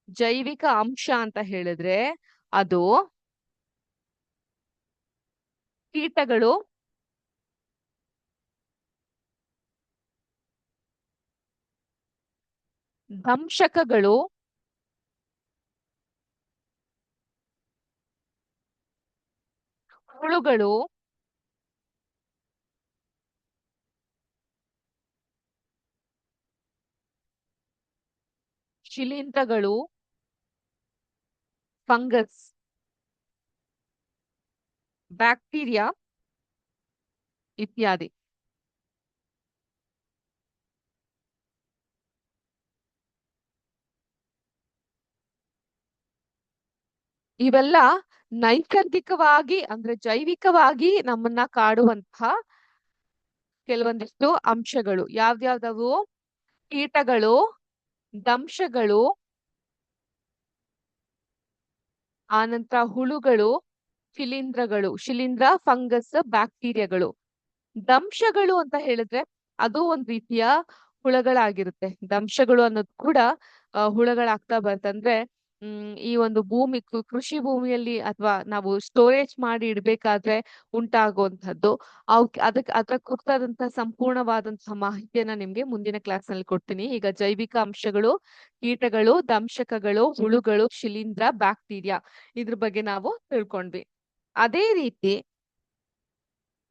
ಜೈವಿಕ ಅಂಶ ಅಂತ ಹೇಳಿದ್ರೆ ಅದು ಕೀಟಗಳು ದಂಶಕಗಳು ಹುಳುಗಳು ಶಿಲೀಂಧ್ರಗಳು ಫಂಗಸ್ ಬ್ಯಾಕ್ಟೀರಿಯಾ ಇತ್ಯಾದಿ. ಇವೆಲ್ಲ ನೈಸರ್ಗಿಕವಾಗಿ ಅಂದ್ರೆ ಜೈವಿಕವಾಗಿ ನಮ್ಮನ್ನ ಕಾಡುವಂತಹ ಕೆಲವೊಂದಿಷ್ಟು ಅಂಶಗಳು. ಯಾವ್ದಾವ್ದವು ಕೀಟಗಳು ದಂಶಗಳು ಆನಂತರ ಹುಳುಗಳು, ಶಿಲೀಂಧ್ರಗಳು, ಶಿಲೀಂಧ್ರ, ಫಂಗಸ್, ಬ್ಯಾಕ್ಟೀರಿಯಾಗಳು. ದಂಶಗಳು ಅಂತ ಹೇಳಿದ್ರೆ ಅದು ಒಂದ್ ರೀತಿಯ ಹುಳಗಳಾಗಿರುತ್ತೆ. ದಂಶಗಳು ಅನ್ನೋದು ಕೂಡ ಹುಳಗಳಾಗ್ತಾ ಬರ್ತಂದ್ರೆ ಈ ಒಂದು ಭೂಮಿ ಕೃಷಿ ಭೂಮಿಯಲ್ಲಿ ಅಥವಾ ನಾವು ಸ್ಟೋರೇಜ್ ಮಾಡಿ ಇಡ್ಬೇಕಾದ್ರೆ ಉಂಟಾಗುವಂತಹದ್ದು ಅವಕ್ ಅದಕ್ಕೆ ಅದ್ರ ಕುರಿತಾದಂತಹ ಸಂಪೂರ್ಣವಾದಂತಹ ಮಾಹಿತಿಯನ್ನ ನಿಮ್ಗೆ ಮುಂದಿನ ಕ್ಲಾಸ್ನಲ್ಲಿ ಕೊಡ್ತೀನಿ. ಈಗ ಜೈವಿಕ ಅಂಶಗಳು, ಕೀಟಗಳು, ದಂಶಕಗಳು, ಹುಳುಗಳು, ಶಿಲೀಂಧ್ರ, ಬ್ಯಾಕ್ಟೀರಿಯಾ ಇದ್ರ ಬಗ್ಗೆ ನಾವು ತಿಳ್ಕೊಂಡ್ವಿ. ಅದೇ ರೀತಿ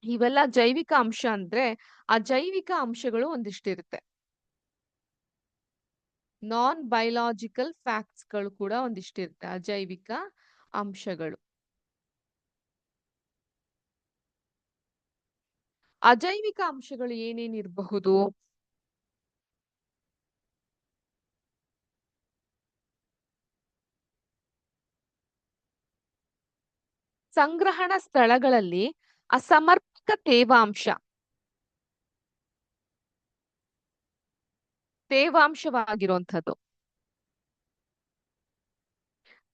ಇವೆಲ್ಲ ಜೈವಿಕ ಅಂಶ ಅಂದ್ರೆ ಆ ಜೈವಿಕ ಅಂಶಗಳು ಒಂದಿಷ್ಟಿರುತ್ತೆ. ನಾನ್ ಬಯಾಲಾಜಿಕಲ್ ಫ್ಯಾಕ್ಟ್ಸ್ಗಳು ಕೂಡ ಒಂದಿಷ್ಟು ಇರುತ್ತೆ ಅಜೈವಿಕ ಅಂಶಗಳು. ಅಜೈವಿಕ ಅಂಶಗಳು ಏನೇನಿರಬಹುದು ಸಂಗ್ರಹಣ ಸ್ಥಳಗಳಲ್ಲಿ ಅಸಮರ್ಪಕ ತೇವಾಂಶ. ತೇವಾಂಶವಾಗಿರುವಂಥದ್ದು.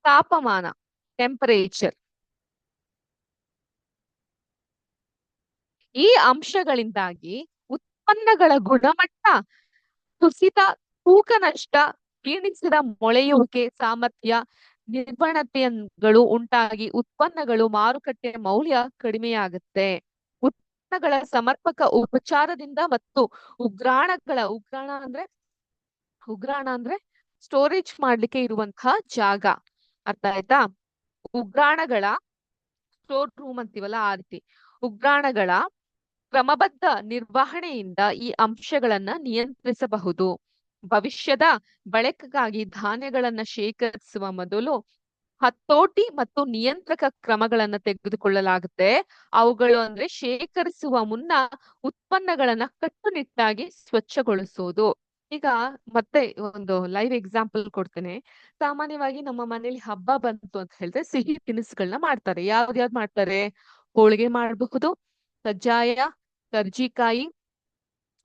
ತಾಪಮಾನ ಟೆಂಪರೇಚರ್ ಈ ಅಂಶಗಳಿಂದಾಗಿ ಉತ್ಪನ್ನಗಳ ಗುಣಮಟ್ಟ, ಕುಸಿತ, ತೂಕ ನಷ್ಟ, ಕ್ಷೀಣಿಸಿದ ಮೊಳೆಯುವಿಕೆ, ಸಾಮರ್ಥ್ಯ ನಿರ್ವಹಣತೆಗಳು ಉಂಟಾಗಿ ಉತ್ಪನ್ನಗಳು ಮಾರುಕಟ್ಟೆ ಮೌಲ್ಯ ಕಡಿಮೆಯಾಗುತ್ತೆ. ಉತ್ಪನ್ನಗಳ ಸಮರ್ಪಕ ಉಪಚಾರದಿಂದ ಮತ್ತು ಉಗ್ರಾಣಗಳ, ಉಗ್ರಾಣ ಅಂದ್ರೆ ಉಗ್ರಾಣ ಅಂದ್ರೆ ಸ್ಟೋರೇಜ್ ಮಾಡ್ಲಿಕ್ಕೆ ಇರುವಂತಹ ಜಾಗ. ಅರ್ಥ ಆಯ್ತಾ? ಉಗ್ರಾಣಗಳ ಸ್ಟೋರ್ ರೂಮ್ ಅಂತೀವಲ್ಲ ಆ ರೀತಿ. ಉಗ್ರಾಣಗಳ ಕ್ರಮಬದ್ಧ ನಿರ್ವಹಣೆಯಿಂದ ಈ ಅಂಶಗಳನ್ನ ನಿಯಂತ್ರಿಸಬಹುದು. ಭವಿಷ್ಯದ ಬಳಕೆಗಾಗಿ ಧಾನ್ಯಗಳನ್ನ ಶೇಖರಿಸುವ ಮೊದಲು ಹತೋಟಿ ಮತ್ತು ನಿಯಂತ್ರಕ ಕ್ರಮಗಳನ್ನ ತೆಗೆದುಕೊಳ್ಳಲಾಗುತ್ತೆ. ಅವುಗಳು ಅಂದ್ರೆ ಶೇಖರಿಸುವ ಮುನ್ನ ಉತ್ಪನ್ನಗಳನ್ನ ಕಟ್ಟುನಿಟ್ಟಾಗಿ ಸ್ವಚ್ಛಗೊಳಿಸುವುದು ಈಗ ಮತ್ತೆ ಒಂದು ಲೈವ್ ಎಕ್ಸಾಂಪಲ್ ಕೊಡ್ತೇನೆ. ಸಾಮಾನ್ಯವಾಗಿ ನಮ್ಮ ಮನೇಲಿ ಹಬ್ಬ ಬಂತು ಅಂತ ಹೇಳಿದ್ರೆ ಸಿಹಿ ತಿನಿಸುಗಳನ್ನ ಮಾಡ್ತಾರೆ. ಯಾವ್ದ್ಯಾವ್ದು ಮಾಡ್ತಾರೆ? ಹೋಳಿಗೆ ಮಾಡಬಹುದು, ಕಜ್ಜಾಯ, ಕರ್ಜಿಕಾಯಿ,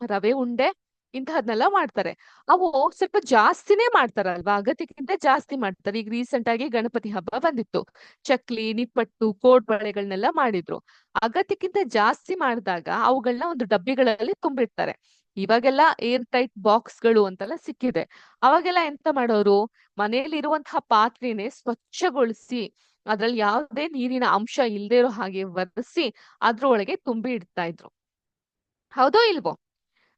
ರವೆ ಉಂಡೆ ಇಂತಹದ್ನೆಲ್ಲ ಮಾಡ್ತಾರೆ. ಅವು ಸ್ವಲ್ಪ ಜಾಸ್ತಿನೇ ಮಾಡ್ತಾರಲ್ವಾ ಅಗತ್ಯಕ್ಕಿಂತ ಜಾಸ್ತಿ ಮಾಡ್ತಾರೆ. ಈಗ ರೀಸೆಂಟ್ ಆಗಿ ಗಣಪತಿ ಹಬ್ಬ ಬಂದಿತ್ತು. ಚಕ್ಲಿ, ನಿಪ್ಪಟ್ಟು ಕೋಡ್ಬಳೆಗಳನ್ನೆಲ್ಲ ಮಾಡಿದ್ರು. ಅಗತ್ಯಕ್ಕಿಂತ ಜಾಸ್ತಿ ಮಾಡಿದಾಗ ಅವುಗಳನ್ನ ಒಂದು ಡಬ್ಬಿಗಳಲ್ಲಿ ತುಂಬಿರ್ತಾರೆ ಇವಾಗೆಲ್ಲ ಏರ್ ಟೈಟ್ ಬಾಕ್ಸ್ಗಳು ಅಂತೆಲ್ಲ ಸಿಕ್ಕಿದೆ. ಅವಾಗೆಲ್ಲ ಎಂತ ಮಾಡೋರು? ಮನೆಯಲ್ಲಿ ಇರುವಂತಹ ಪಾತ್ರೆನೆ ಸ್ವಚ್ಛಗೊಳಿಸಿ, ಅದ್ರಲ್ಲಿ ಯಾವುದೇ ನೀರಿನ ಅಂಶ ಇಲ್ಲದೆ ಇರೋ ಹಾಗೆ ಒರೆಸಿ, ಅದ್ರೊಳಗೆ ತುಂಬಿ ಇಡ್ತಾ ಇದ್ರು. ಹೌದೋ ಇಲ್ವೋ?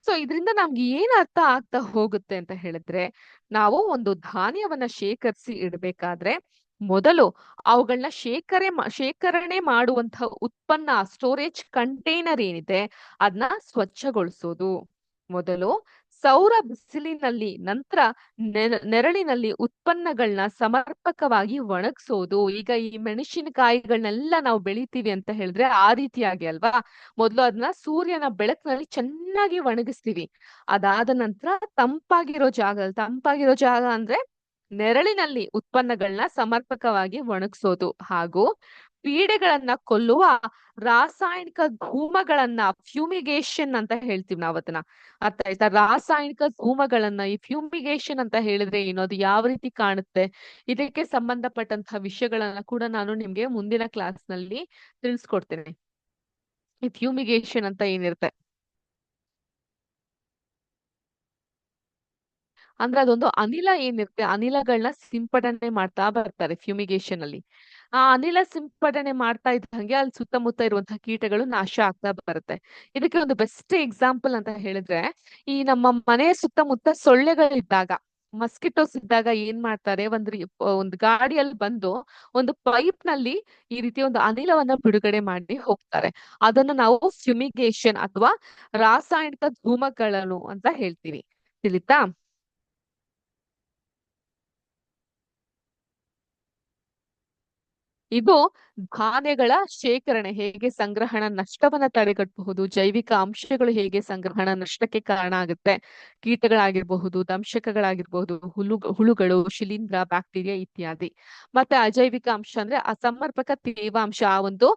ಸೊ ಇದರಿಂದ ನಮ್ಗೆ ಏನ್ ಅರ್ಥ ಆಗ್ತಾ ಹೋಗುತ್ತೆ ಅಂತ ಹೇಳಿದ್ರೆ, ನಾವು ಒಂದು ಧಾನ್ಯವನ್ನ ಶೇಖರಿಸಿ ಇಡ್ಬೇಕಾದ್ರೆ, ಮೊದಲು ಅವುಗಳನ್ನ ಶೇಖರೆ ಶೇಖರಣೆ ಮಾಡುವಂತಹ ಉತ್ಪನ್ನ ಸ್ಟೋರೇಜ್ ಕಂಟೈನರ್ ಏನಿದೆ ಅದನ್ನ ಸ್ವಚ್ಛಗೊಳಿಸೋದು. ಮೊದಲು ಸೌರ ಬಿಸಿಲಿನಲ್ಲಿ ನಂತರ ನೆರಳಿನಲ್ಲಿ ಉತ್ಪನ್ನಗಳನ್ನ ಸಮರ್ಪಕವಾಗಿ ಒಣಗಿಸೋದು. ಈಗ ಈ ಮೆಣಸಿನಕಾಯಿಗಳನ್ನೆಲ್ಲ ನಾವು ಬೆಳಿತೀವಿ ಅಂತ ಹೇಳಿದ್ರೆ ಆ ರೀತಿಯಾಗಿ ಅಲ್ವಾ? ಮೊದಲು ಅದನ್ನ ಸೂರ್ಯನ ಬೆಳಕಿನಲ್ಲಿ ಚೆನ್ನಾಗಿ ಒಣಗಿಸ್ತೀವಿ. ಅದಾದ ನಂತರ ತಂಪಾಗಿರೋ ಜಾಗ ತಂಪಾಗಿರೋ ಜಾಗ ಅಂದ್ರೆ ನೆರಳಿನಲ್ಲಿ ಉತ್ಪನ್ನಗಳನ್ನ ಸಮರ್ಪಕವಾಗಿ ಒಣಗಿಸೋದು. ಹಾಗೂ ಪೀಡೆಗಳನ್ನ ಕೊಲ್ಲುವ ರಾಸಾಯನಿಕ ಧೂಮಗಳನ್ನ ಫ್ಯೂಮಿಗೇಷನ್ ಅಂತ ಹೇಳ್ತೀವಿ ನಾವ್ ಅದನ್ನ. ಅರ್ಥ ಆಯ್ತಾ? ರಾಸಾಯನಿಕ ಧೂಮಗಳನ್ನ ಈ ಫ್ಯೂಮಿಗೇಷನ್ ಅಂತ ಹೇಳಿದ್ರೆ ಏನು? ಅದು ಯಾವ ರೀತಿ ಕಾಣುತ್ತೆ? ಇದಕ್ಕೆ ಸಂಬಂಧಪಟ್ಟಂತಹ ವಿಷಯಗಳನ್ನ ಕೂಡ ನಾನು ನಿಮ್ಗೆ ಮುಂದಿನ ಕ್ಲಾಸ್ನಲ್ಲಿ ತಿಳಿಸ್ಕೊಡ್ತೇನೆ. ಈ ಫ್ಯೂಮಿಗೇಷನ್ ಅಂತ ಏನಿರುತ್ತೆ? ಅಂದ್ರೆ ಅದೊಂದು ಅನಿಲ ಏನಿರುತ್ತೆ? ಅನಿಲಗಳನ್ನ ಸಿಂಪಡಣೆ ಮಾಡ್ತಾ ಬರ್ತಾರೆ ಫ್ಯೂಮಿಗೇಷನ್ ಅಲ್ಲಿ. ಆ ಅನಿಲ ಸಿಂಪಡಣೆ ಮಾಡ್ತಾ ಇದ್ದಂಗೆ ಅಲ್ಲಿ ಸುತ್ತಮುತ್ತ ಇರುವಂತಹ ಕೀಟಗಳು ನಾಶ ಆಗ್ತಾ ಬರುತ್ತೆ. ಇದಕ್ಕೆ ಒಂದು ಬೆಸ್ಟ್ ಎಕ್ಸಾಂಪಲ್ ಅಂತ ಹೇಳಿದ್ರೆ, ಈ ನಮ್ಮ ಮನೆಯ ಸುತ್ತಮುತ್ತ ಸೊಳ್ಳೆಗಳಿದ್ದಾಗ ಮಸ್ಕಿಟೋಸ್ ಇದ್ದಾಗ ಏನ್ ಮಾಡ್ತಾರೆ, ಒಂದ್ ಒಂದು ಗಾಡಿಯಲ್ಲಿ ಬಂದು ಒಂದು ಪೈಪ್ನಲ್ಲಿ ಈ ರೀತಿ ಒಂದು ಅನಿಲವನ್ನ ಬಿಡುಗಡೆ ಮಾಡಿ ಹೋಗ್ತಾರೆ. ಅದನ್ನ ನಾವು ಫ್ಯುಮಿಗೇಷನ್ ಅಥವಾ ರಾಸಾಯನಿಕ ಧೂಮಗಳನ್ನು ಅಂತ ಹೇಳ್ತೀವಿ. ತಿಳಿತಾ? ಇದು ಧಾನ್ಯಗಳ ಶೇಖರಣೆ, ಹೇಗೆ ಸಂಗ್ರಹಣ ನಷ್ಟವನ್ನ ತಡೆಗಟ್ಟಬಹುದು, ಜೈವಿಕ ಅಂಶಗಳು ಹೇಗೆ ಸಂಗ್ರಹಣ ನಷ್ಟಕ್ಕೆ ಕಾರಣ ಆಗುತ್ತೆ, ಕೀಟಗಳಾಗಿರ್ಬಹುದು, ದಂಶಕಗಳಾಗಿರ್ಬಹುದು, ಹುಲು, ಹುಳುಗಳು, ಶಿಲೀಂಧ್ರ, ಬ್ಯಾಕ್ಟೀರಿಯಾ ಇತ್ಯಾದಿ. ಮತ್ತೆ ಅಜೈವಿಕ ಅಂಶ ಅಂದ್ರೆ ಅಸಮರ್ಪಕ ತೇವಾಂಶ, ಆ ಒಂದು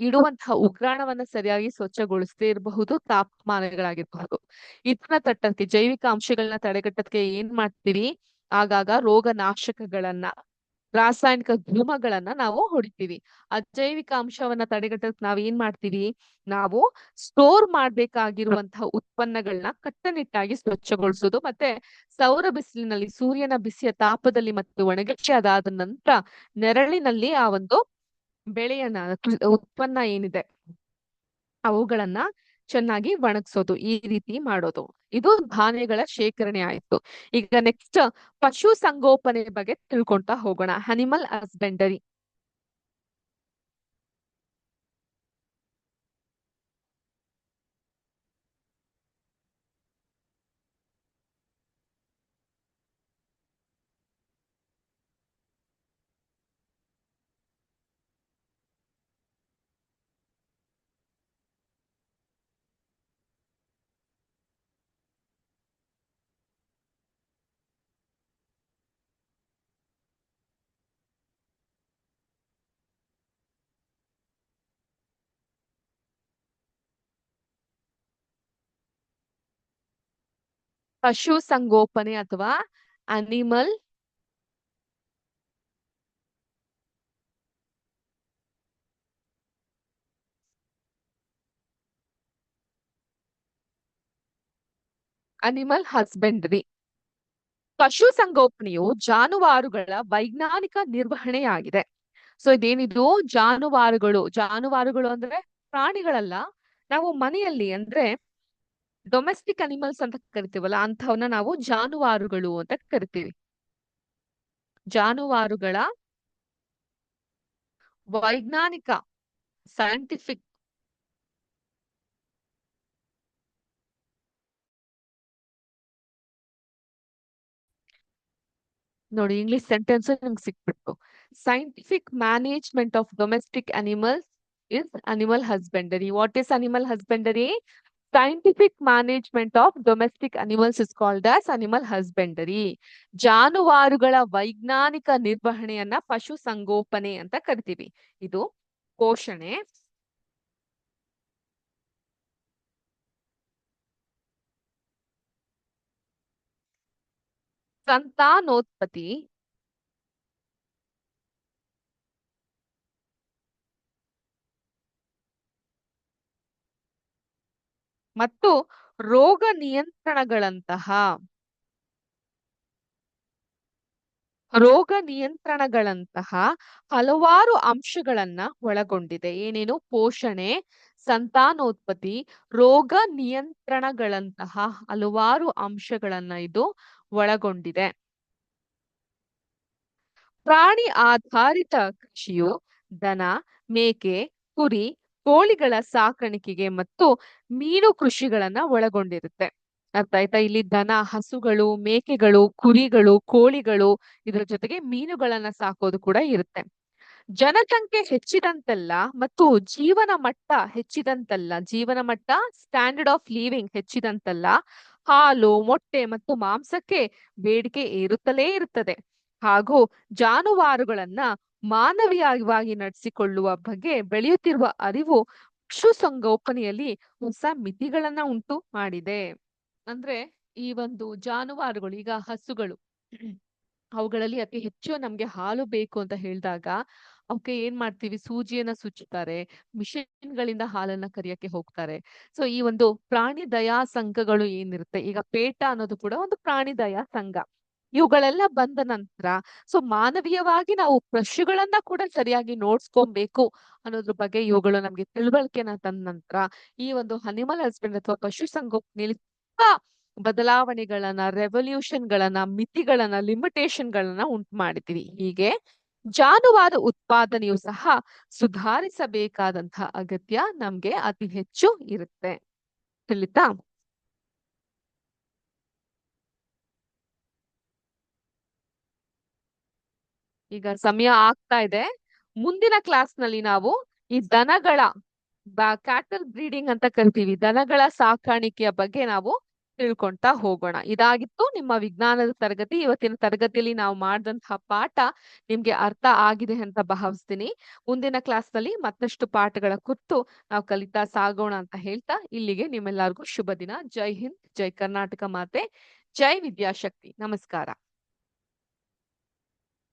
ಇಡುವಂತಹ ಉಗ್ರಾಣವನ್ನ ಸರಿಯಾಗಿ ಸ್ವಚ್ಛಗೊಳಿಸದೇ ಇರಬಹುದು, ತಾಪಮಾನಗಳಾಗಿರಬಹುದು. ಇದನ್ನ ತಟ್ಟಕ್ಕೆ ಜೈವಿಕ ಅಂಶಗಳನ್ನ ತಡೆಗಟ್ಟಕ್ಕೆ ಏನ್ ಮಾಡ್ತೀವಿ? ಆಗಾಗ ರೋಗ ನಾಶಕಗಳನ್ನ ರಾಸಾಯನಿಕ ಧೂಮಗಳನ್ನ ನಾವು ಹೊಡಿತೀವಿ. ಅಜೈವಿಕ ಅಂಶವನ್ನ ತಡೆಗಟ್ಟಕ್ ನಾವ್ ಏನ್ ಮಾಡ್ತೀವಿ? ನಾವು ಸ್ಟೋರ್ ಮಾಡ್ಬೇಕಾಗಿರುವಂತಹ ಉತ್ಪನ್ನಗಳನ್ನ ಕಟ್ಟುನಿಟ್ಟಾಗಿ ಸ್ವಚ್ಛಗೊಳಿಸೋದು ಮತ್ತೆ ಸೌರ ಬಿಸಿಲಿನಲ್ಲಿ ಸೂರ್ಯನ ಬಿಸಿಯ ತಾಪದಲ್ಲಿ ಮತ್ತು ಒಣಗಿಸಿ ಅದಾದ ನಂತರ ನೆರಳಿನಲ್ಲಿ ಆ ಒಂದು ಬೆಳೆಯನ್ನ, ಉತ್ಪನ್ನ ಏನಿದೆ? ಅವುಗಳನ್ನ ಚೆನ್ನಾಗಿ ಒಣಗಿಸೋದು, ಈ ರೀತಿ ಮಾಡೋದು. ಇದು ಧಾನ್ಯಗಳ ಶೇಖರಣೆ ಆಯ್ತು. ಈಗ ನೆಕ್ಸ್ಟ್ ಪಶು ಸಂಗೋಪನೆ ಬಗ್ಗೆ ತಿಳ್ಕೊಳ್ತಾ ಹೋಗೋಣ. ಅನಿಮಲ್ ಹಸ್ಬೆಂಡರಿ ಪಶು ಸಂಗೋಪನೆ ಅಥವಾ ಅನಿಮಲ್ ಅನಿಮಲ್ ಹಸ್ಬೆಂಡ್ರಿ ಪಶು ಸಂಗೋಪನೆಯು ಜಾನುವಾರುಗಳ ವೈಜ್ಞಾನಿಕ ನಿರ್ವಹಣೆಯಾಗಿದೆ. ಸೊ ಇದೇನಿದು? ಜಾನುವಾರುಗಳು. ಜಾನುವಾರುಗಳು ಅಂದ್ರೆ ಪ್ರಾಣಿಗಳಲ್ಲ. ನಾವು ಮನೆಯಲ್ಲಿ ಅಂದ್ರೆ ಡೊಮೆಸ್ಟಿಕ್ ಅನಿಮಲ್ಸ್ ಅಂತ ಕರಿತೀವಲ್ಲ ಅಂಥವನ್ನ ನಾವು ಜಾನುವಾರುಗಳು ಅಂತ ಕರಿತೀವಿ. ಜಾನುವಾರುಗಳ ವೈಜ್ಞಾನಿಕ ಸೈಂಟಿಫಿಕ್ ನೋಡಿ ಇಂಗ್ಲಿಷ್ ಸೆಂಟೆನ್ಸ್ ನಿಮ್ಗೆ ಸಿಕ್ಬಿಟ್ಟು scientific management of domestic animals is animal husbandry what is animal husbandry scientific management of domestic animals is called as animal husbandry ಜಾನುವಾರುಗಳ ವೈಜ್ಞಾನಿಕ ನಿರ್ವಹಣೆಯನ್ನ ಪಶು ಸಂಗೋಪನೆ ಅಂತ ಕರಿತೀವಿ. ಇದು ಪೋಷಣೆ. ಸಂತಾನೋತ್ಪತ್ತಿ. ಮತ್ತು ರೋಗ ನಿಯಂತ್ರಣಗಳಂತಹ ರೋಗ ನಿಯಂತ್ರಣಗಳಂತಹ ಹಲವಾರು ಅಂಶಗಳನ್ನ ಒಳಗೊಂಡಿದೆ. ಏನೇನು? ಪೋಷಣೆ, ಸಂತಾನೋತ್ಪತ್ತಿ, ರೋಗ ನಿಯಂತ್ರಣಗಳಂತಹ ಹಲವಾರು ಅಂಶಗಳನ್ನ ಇದು ಒಳಗೊಂಡಿದೆ. ಪ್ರಾಣಿ ಆಧಾರಿತ ಕೃಷಿಯು ದನ, ಮೇಕೆ, ಕುರಿ ಕೋಳಿಗಳ ಸಾಕಾಣಿಕೆಗೆ ಮತ್ತು ಮೀನು ಕೃಷಿಗಳನ್ನ ಒಳಗೊಂಡಿರುತ್ತೆ. ಅರ್ಥ ಆಯ್ತಾ? ಇಲ್ಲಿ ದನ, ಹಸುಗಳು, ಮೇಕೆಗಳು, ಕುರಿಗಳು, ಕೋಳಿಗಳು ಇದರ ಜೊತೆಗೆ ಮೀನುಗಳನ್ನ ಸಾಕೋದು ಕೂಡ ಇರುತ್ತೆ. ಜನಸಂಖ್ಯೆ ಹೆಚ್ಚಿದಂತೆಲ್ಲ ಮತ್ತು ಜೀವನ ಮಟ್ಟ ಹೆಚ್ಚಿದಂತಲ್ಲ, ಜೀವನ ಮಟ್ಟ ಸ್ಟ್ಯಾಂಡರ್ಡ್ ಆಫ್ ಲಿವಿಂಗ್ ಹೆಚ್ಚಿದಂತಲ್ಲ, ಹಾಲು, ಮೊಟ್ಟೆ ಮತ್ತು ಮಾಂಸಕ್ಕೆ ಬೇಡಿಕೆ ಏರುತ್ತಲೇ ಇರುತ್ತದೆ. ಹಾಗೂ ಜಾನುವಾರುಗಳನ್ನ ಮಾನವೀಯವಾಗಿ ನಡೆಸಿಕೊಳ್ಳುವ ಬಗ್ಗೆ ಬೆಳೆಯುತ್ತಿರುವ ಅರಿವು ಪಶು ಸಂಗೋಪನೆಯಲ್ಲಿ ಹೊಸ ಮಿತಿಗಳನ್ನ ಉಂಟು ಮಾಡಿದೆ. ಅಂದ್ರೆ ಈ ಒಂದು ಜಾನುವಾರುಗಳು, ಈಗ ಹಸುಗಳು, ಅವುಗಳಲ್ಲಿ ಅತಿ ಹೆಚ್ಚು ನಮ್ಗೆ ಹಾಲು ಬೇಕು ಅಂತ ಹೇಳಿದಾಗ ಅವಕ್ಕೆ ಏನ್ ಮಾಡ್ತೀವಿ? ಸೂಜಿಯನ್ನ ಸುಚ್ಚುತ್ತಾರೆ ಮಿಷಿನ್ ಗಳಿಂದ ಹಾಲನ್ನ ಕರಿಯಕ್ಕೆ ಹೋಗ್ತಾರೆ. ಸೊ ಈ ಒಂದು ಪ್ರಾಣಿ ದಯಾ ಸಂಘಗಳು ಏನಿರುತ್ತೆ? ಈಗ ಪೇಟ ಅನ್ನೋದು ಕೂಡ ಒಂದು ಪ್ರಾಣಿ ದಯಾ ಸಂಘ. ಇವುಗಳೆಲ್ಲ ಬಂದ ನಂತರ ಸೊ ಮಾನವೀಯವಾಗಿ ನಾವು ಪಶುಗಳನ್ನ ಕೂಡ ಸರಿಯಾಗಿ ನೋಡ್ಸ್ಕೊಬೇಕು ಅನ್ನೋದ್ರ ಬಗ್ಗೆ ಇವುಗಳು ನಮ್ಗೆ ತಿಳುವಳಿಕೆನ ತಂದ ನಂತರ, ಈ ಒಂದು ಅನಿಮಲ್ ಹಸ್ಬೆಂಡ್ ಅಥವಾ ಪಶು ಸಂಗೋಪನೆಯಲ್ಲಿ ತುಂಬಾ ಬದಲಾವಣೆಗಳನ್ನ ರೆವಲ್ಯೂಷನ್ ಗಳನ್ನ ಮಿತಿಗಳನ್ನ ಲಿಮಿಟೇಷನ್ ಗಳನ್ನ ಉಂಟು ಮಾಡಿದೀವಿ ಹೀಗೆ ಜಾನುವಾರು ಉತ್ಪಾದನೆಯು ಸಹ ಸುಧಾರಿಸಬೇಕಾದಂತಹ ಅಗತ್ಯ ನಮ್ಗೆ ಅತಿ ಹೆಚ್ಚು ಇರುತ್ತೆ. ತಿಳಿತಾ? ಈಗ ಸಮಯ ಆಗ್ತಾ ಇದೆ. ಮುಂದಿನ ಕ್ಲಾಸ್ನಲ್ಲಿ ನಾವು ಈ ದನಗಳ ಕ್ಯಾಟಲ್ ಬ್ರೀಡಿಂಗ್ ಅಂತ ಕರಿತೀವಿ. ದನಗಳ ಸಾಕಾಣಿಕೆಯ ಬಗ್ಗೆ ನಾವು ತಿಳ್ಕೊಂತಾ ಹೋಗೋಣ. ಇದಾಗಿತ್ತು ನಿಮ್ಮ ವಿಜ್ಞಾನದ ತರಗತಿ. ಇವತ್ತಿನ ತರಗತಿಯಲ್ಲಿ ನಾವು ಮಾಡಿದಂತಹ ಪಾಠ ನಿಮ್ಗೆ ಅರ್ಥ ಆಗಿದೆ ಅಂತ ಭಾವಿಸ್ತೀನಿ. ಮುಂದಿನ ಕ್ಲಾಸ್ನಲ್ಲಿ ಮತ್ತಷ್ಟು ಪಾಠಗಳ ಕುರಿತು ನಾವು ಕಲಿತಾ ಸಾಗೋಣ ಅಂತ ಹೇಳ್ತಾ ಇಲ್ಲಿಗೆ ನಿಮ್ಮೆಲ್ಲರಿಗೂ ಶುಭ ದಿನ ಜೈ ಹಿಂದ್, ಜೈ ಕರ್ನಾಟಕ ಮಾತೆ, ಜೈ ವಿದ್ಯಾಶಕ್ತಿ. ನಮಸ್ಕಾರ.